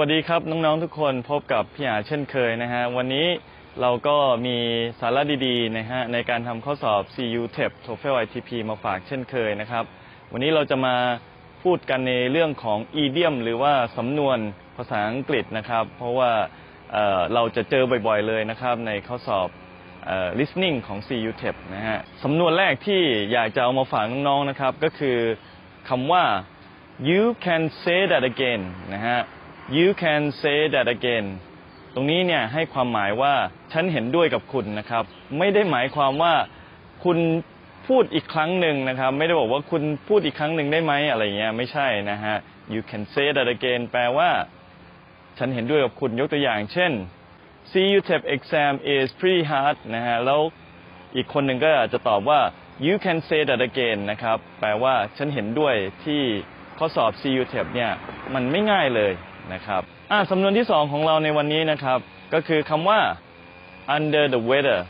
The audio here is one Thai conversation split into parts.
วัสดีครับน้องๆทุกคนพบกับพี่อาเช่นเคยนะฮะวันนี้เราก็มีสาระดีๆนะฮะในการทำข้อสอบ CU TEP TOEFL ITP มาฝากเช่นเคยนะครับ วันนี้เราจะมาพูดกันในเรื่องของ idiom หรือว่าสำนวนภาษาอังกฤษนะครับ เพราะว่าเเราจะเจอบ่อยๆเลยนะครับในข้อสอบออ listening ของ CU TEP นะฮะสำนวนแรกที่อยากจะเอามาฝากน้องๆนะครับ ก็คือคำว่า you can say that again นะฮะ you can say that again ตรงนี้เนี่ยให้ความหมายว่าฉันเห็นด้วยกับคุณนะครับ ไม่ได้หมายความว่าคุณพูดอีกครั้งหนึ่งนะครับ ไม่ได้บอกว่าคุณพูดอีกครั้งหนึ่งได้ไหมอะไรเงี้ยไม่ใช่นะฮะ you can say that again แปลว่า ฉันเห็นด้วยกับคุณยกตัวอย่าง เช่น CUTEP exam is pretty hard นะฮะแล้วอีกคนหนึ่งก็อาจจะตอบว่า you can say that again นะครับ แปลว่าฉันเห็นด้วยที่ข้อสอบ CUTEP เนี่ย มันไม่ง่ายเลย นะครับอะสำนวนที่สองของเราในวันนี้นะครับ ก็คือคำว่า under the weather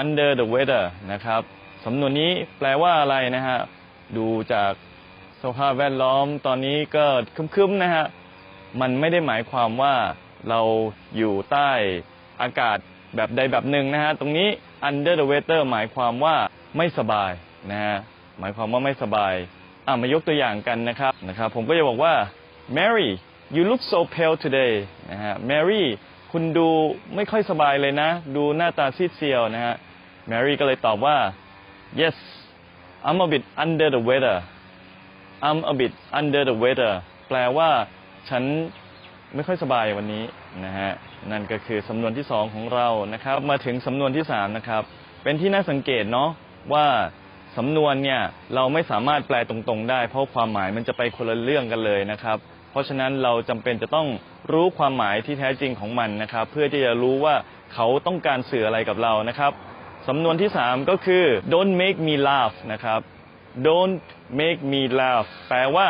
under the weather นะครับสำนวนนี้แปลว่าอะไรนะฮะดูจากสภาพแวดล้อมตอนนี้ก็คึ้มๆนะฮะมันไม่ได้หมายความว่าเราอยู่ใต้อากาศแบบใดแบบหนึ่งนะฮะตรงนี้ under the weather หมายความว่าไม่สบายนะฮะหมายความว่าไม่สบายอะมายกตัวอย่างกันนะครับนะครับ ผมก็จะบอกว่า Mary you look so pale today นะฮะ Mary คุณดูไม่ค่อยสบายเลยนะ ดูหน้าตาซีดเซียวนะฮะ Mary ก็เลยตอบว่า yes I'm a bit under the weather I'm a bit under the weather แปลว่าฉันไม่ค่อยสบายวันนี้นะฮะ นั่นก็คือสำนวนที่สองของเรานะครับ มาถึงสำนวนที่สามนะครับ เป็นที่น่าสังเกตเนาะว่า สำนวนเนี่ยเราไม่สามารถแปลตรงๆ ได้ เพราะความหมายมันจะไปคนละเรื่องกันเลยนะครับ เพราะฉะนั้นเราจำเป็นจะต้องรู้ความหมายที่แท้จริงของมันนะครับ เพื่อที่จะรู้ว่าเขาต้องการสื่ออะไรกับเรานะครับสำนวนที่สามก็คือ don't make me laugh นะครับ don't make me laugh แปลว่า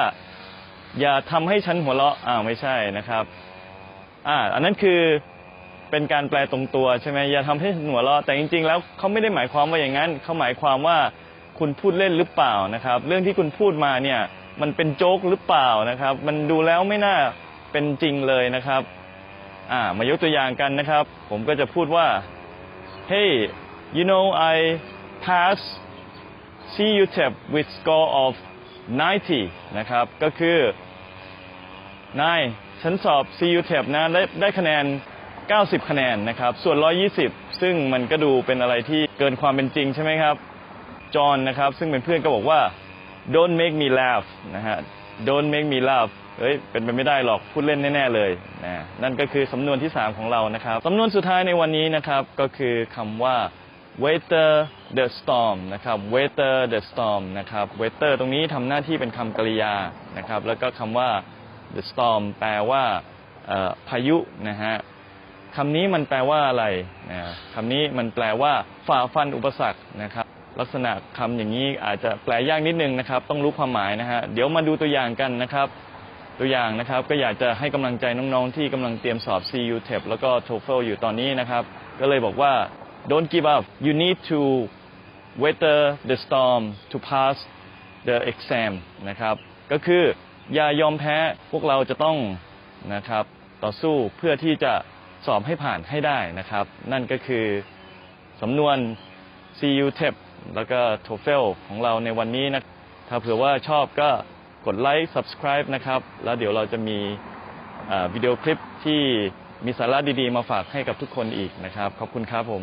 อย่าทำให้ฉันหัวเราะอ้าวไม่ใช่นะครับอ่าอันนั้นคือเป็นการแปลตรงตัวใช่ไหมอย่าทำให้ฉันหัวเราะแต่จริง ๆ แล้วเขาไม่ได้หมายความว่าอย่างนั้นเขาหมายความว่า คุณพูดเล่นหรือเปล่านะครับ เรื่องที่คุณพูดมาเนี่ย มันเป็นโจ๊กหรือเปล่านะครับ มันดูแล้วไม่น่าเป็นจริงเลยนะครับอ่ามายกตัวอย่างกันนะครับ ผมก็จะพูดว่า hey you know I pass CUTEP with score of 90 นะครับ ก็คือนายฉันสอบ CUTEP นะได้ได้คะแนน 90 คะแนนนะครับ ส่วน 120 ซึ่งมันก็ดูเป็นอะไรที่เกินความเป็นจริงใช่ไหมครับ จอห์นนะครับ ซึ่งเป็นเพื่อนก็บอกว่า don't make me laugh นะฮะ don't make me laugh เฮ้ย เป็นไปไม่ได้หรอก พูดเล่นแน่ ๆ เลยนะนั่นก็คือสำนวนที่ 3 ของเรานะครับ สำนวนสุดท้ายในวันนี้นะครับ ก็คือคำว่า weather the storm นะครับ weather the storm นะครับ weather ตรงนี้ทำหน้าที่เป็นคำกริยานะครับ แล้วก็คำว่า the storm แปลว่าพายุนะฮะคำนี้มันแปลว่าอะไรนะคำนี้มันแปลว่าฝ่าฟันอุปสรรคนะครับ ลักษณะคำอย่างนี้อาจจะแปลยากนิดนึงนะครับ ต้องรู้ความหมายนะฮะเดี๋ยวมาดูตัวอย่างกันนะครับ ตัวอย่างนะครับก็อยากจะให้กำลังใจน้องๆ ที่กำลังเตรียมสอบ CU TEP แล้วก็ TOEFL อยู่ตอนนี้นะครับ ก็เลยบอกว่า don't give up you need to weather the storm to pass the exam นะครับ ก็คืออย่ายอมแพ้พวกเราจะต้องนะครับต่อสู้เพื่อที่จะสอบให้ผ่านให้ได้นะครับ นั่นก็คือสำนวน CU TEP แล้วก็ TOEFL ของเราในวันนี้นะถ้าเผื่อว่าชอบก็กดไลค์ subscribe นะครับ แล้วเดี๋ยวเราจะมีวิดีโอคลิปที่มีสาระดีๆ มาฝากให้กับทุกคนอีกนะครับ ขอบคุณครับผม